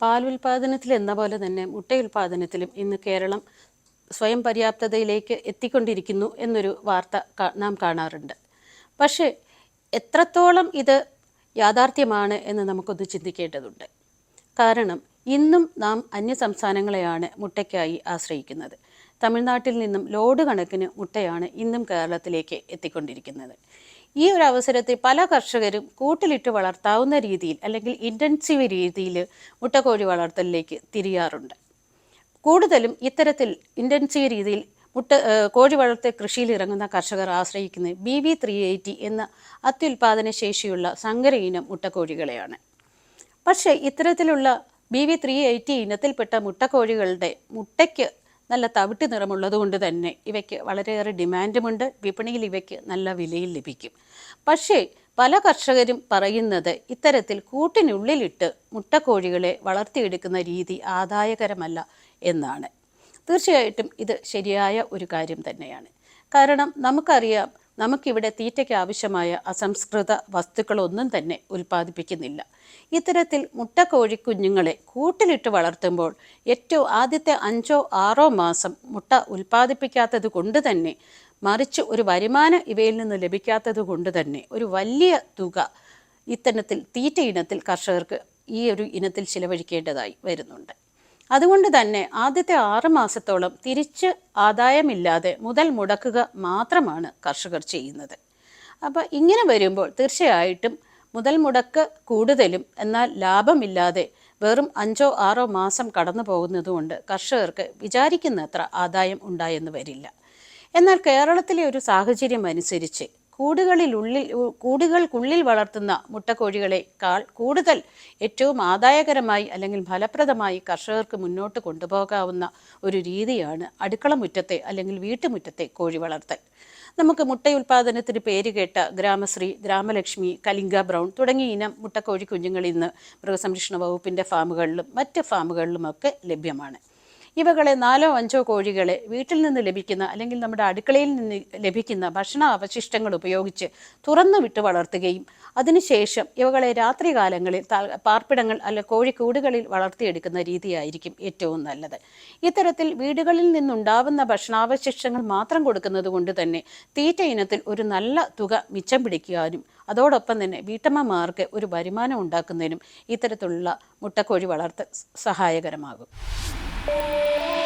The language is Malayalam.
പാലുൽപാദനത്തിൽ എന്ന പോലെ തന്നെ മുട്ട മുട്ടയുൽപാദനത്തിലും ഇന്ന് കേരളം സ്വയം പര്യാപ്തതയിലേക്ക് എത്തിക്കൊണ്ടിരിക്കുന്നു എന്നൊരു വാർത്ത നാം കാണാറുണ്ട്. പക്ഷേ എത്രത്തോളം ഇത് യാഥാർത്ഥ്യമാണ് എന്ന് നമുക്കൊന്ന് ചിന്തിക്കേണ്ടതുണ്ട്. കാരണം ഇന്നും നാം അന്യ സംസ്ഥാനങ്ങളെയാണ് മുട്ടയ്ക്കായി ആശ്രയിക്കുന്നത്. തമിഴ്നാട്ടിൽ നിന്നും ലോഡ് കണക്കിന് മുട്ടയാണ് ഇന്നും കേരളത്തിലേക്ക് എത്തിക്കൊണ്ടിരിക്കുന്നത്. ഈ ഒരു അവസരത്തിൽ പല കർഷകരും കൂട്ടിലിട്ട് വളർത്താവുന്ന രീതിയിൽ അല്ലെങ്കിൽ ഇന്റൻസീവ് രീതിയിൽ മുട്ടക്കോഴി വളർത്തലിലേക്ക് തിരിയാറുണ്ട്. കൂടുതലും ഇത്തരത്തിൽ ഇന്റൻസീവ് രീതിയിൽ മുട്ട കോഴി വളർത്തൽ കൃഷിയിൽ ഇറങ്ങുന്ന കർഷകർ ആശ്രയിക്കുന്നത് ബി വി ത്രീ എയ്റ്റി എന്ന അത്യുൽപാദന ശേഷിയുള്ള സങ്കര ഇനം മുട്ടക്കോഴികളെയാണ്. പക്ഷേ ഇത്തരത്തിലുള്ള ബി വി ത്രീ എയ്റ്റി ഇനത്തിൽപ്പെട്ട മുട്ടക്കോഴികളുടെ മുട്ടയ്ക്ക് നല്ല തവിട്ട് നിറമുള്ളത് കൊണ്ട് തന്നെ ഇവയ്ക്ക് വളരെയേറെ ഡിമാൻഡുമുണ്ട്. വിപണിയിൽ ഇവയ്ക്ക് നല്ല വിലയിൽ ലഭിക്കും. പക്ഷേ പല കർഷകരും പറയുന്നത് ഇത്തരത്തിൽ കൂട്ടിനുള്ളിലിട്ട് മുട്ടക്കോഴികളെ വളർത്തിയെടുക്കുന്ന രീതി ആദായകരമല്ല എന്നാണ്. തീർച്ചയായിട്ടും ഇത് ശരിയായ ഒരു കാര്യം തന്നെയാണ്. കാരണം നമുക്കറിയാം നമുക്കിവിടെ തീറ്റയ്ക്ക് ആവശ്യമായ അസംസ്കൃത വസ്തുക്കളൊന്നും തന്നെ ഉൽപ്പാദിപ്പിക്കുന്നില്ല. ഇത്തരത്തിൽ മുട്ടക്കോഴി കുഞ്ഞുങ്ങളെ കൂട്ടിലിട്ട് വളർത്തുമ്പോൾ ഏറ്റവും ആദ്യത്തെ അഞ്ചോ ആറോ മാസം മുട്ട ഉൽപ്പാദിപ്പിക്കാത്തത് കൊണ്ട് തന്നെ മറിച്ച് ഒരു വരുമാനം ഇവയിൽ നിന്ന് ലഭിക്കാത്തത് കൊണ്ട് തന്നെ ഒരു വലിയ തുക ഇത്തരത്തിൽ തീറ്റ ഇനത്തിൽ കർഷകർക്ക് ഈ ഒരു ഇനത്തിൽ ചിലവഴിക്കേണ്ടതായി വരുന്നുണ്ട്. അതുകൊണ്ട് തന്നെ ആദ്യത്തെ ആറ് മാസത്തോളം തിരിച്ച് ആദായമില്ലാതെ മുതൽ മുടക്കുക മാത്രമാണ് കർഷകർ ചെയ്യുന്നത്. അപ്പോൾ ഇങ്ങനെ വരുമ്പോൾ തീർച്ചയായിട്ടും മുതൽ മുടക്ക് കൂടുതലും എന്നാൽ ലാഭമില്ലാതെ വെറും അഞ്ചോ ആറോ മാസം കടന്നു പോകുന്നതുകൊണ്ട് കർഷകർക്ക് വിചാരിക്കുന്നത്ര ആദായം ഉണ്ടായെന്ന് വരില്ല. എന്നാൽ കേരളത്തിലെ ഒരു സാഹചര്യം അനുസരിച്ച് കൂടുകളിലുള്ളിൽ കൂടുകൾക്കുള്ളിൽ വളർത്തുന്ന മുട്ടക്കോഴികളെക്കാൾ കൂടുതൽ ഏറ്റവും ആദായകരമായി അല്ലെങ്കിൽ ഫലപ്രദമായി കർഷകർക്ക് മുന്നോട്ട് കൊണ്ടുപോകാവുന്ന ഒരു രീതിയാണ് അടുക്കള മുറ്റത്തെ അല്ലെങ്കിൽ വീട്ടുമുറ്റത്തെ കോഴി വളർത്തൽ. നമുക്ക് മുട്ടയുൽപാദനത്തിന് പേര് കേട്ട ഗ്രാമശ്രീ ഗ്രാമലക്ഷ്മി കലിംഗ ബ്രൗൺ തുടങ്ങിയ ഇനം മുട്ടക്കോഴി കുഞ്ഞുങ്ങൾ ഇന്ന് മൃഗസംരക്ഷണ വകുപ്പിന്റെ ഫാമുകളിലും മറ്റ് ഫാമുകളിലുമൊക്കെ ലഭ്യമാണ്. ഇവകളെ നാലോ അഞ്ചോ കോഴികളെ വീട്ടിൽ നിന്ന് ലഭിക്കുന്ന അല്ലെങ്കിൽ നമ്മുടെ അടുക്കളയിൽ നിന്ന് ലഭിക്കുന്ന ഭക്ഷണ അവശിഷ്ടങ്ങൾ ഉപയോഗിച്ച് തുറന്നു വിട്ട് വളർത്തുകയും അതിനുശേഷം ഇവകളെ രാത്രികാലങ്ങളിൽ പാർപ്പിടങ്ങൾ അല്ല കോഴിക്കൂടുകളിൽ വളർത്തിയെടുക്കുന്ന രീതിയായിരിക്കും ഏറ്റവും നല്ലത്. ഇത്തരത്തിൽ വീടുകളിൽ നിന്നുണ്ടാവുന്ന ഭക്ഷണാവശിഷ്ടങ്ങൾ മാത്രം കൊടുക്കുന്നത് കൊണ്ട് തന്നെ തീറ്റ ഇനത്തിൽ ഒരു നല്ല തുക മിച്ചം പിടിക്കാനും അതോടൊപ്പം തന്നെ വീട്ടമ്മമാർക്ക് ഒരു വരുമാനം ഉണ്ടാക്കുന്നതിനും ഇത്തരത്തിലുള്ള മുട്ടക്കോഴി വളർത്തൽ സഹായകരമാകും. Bye.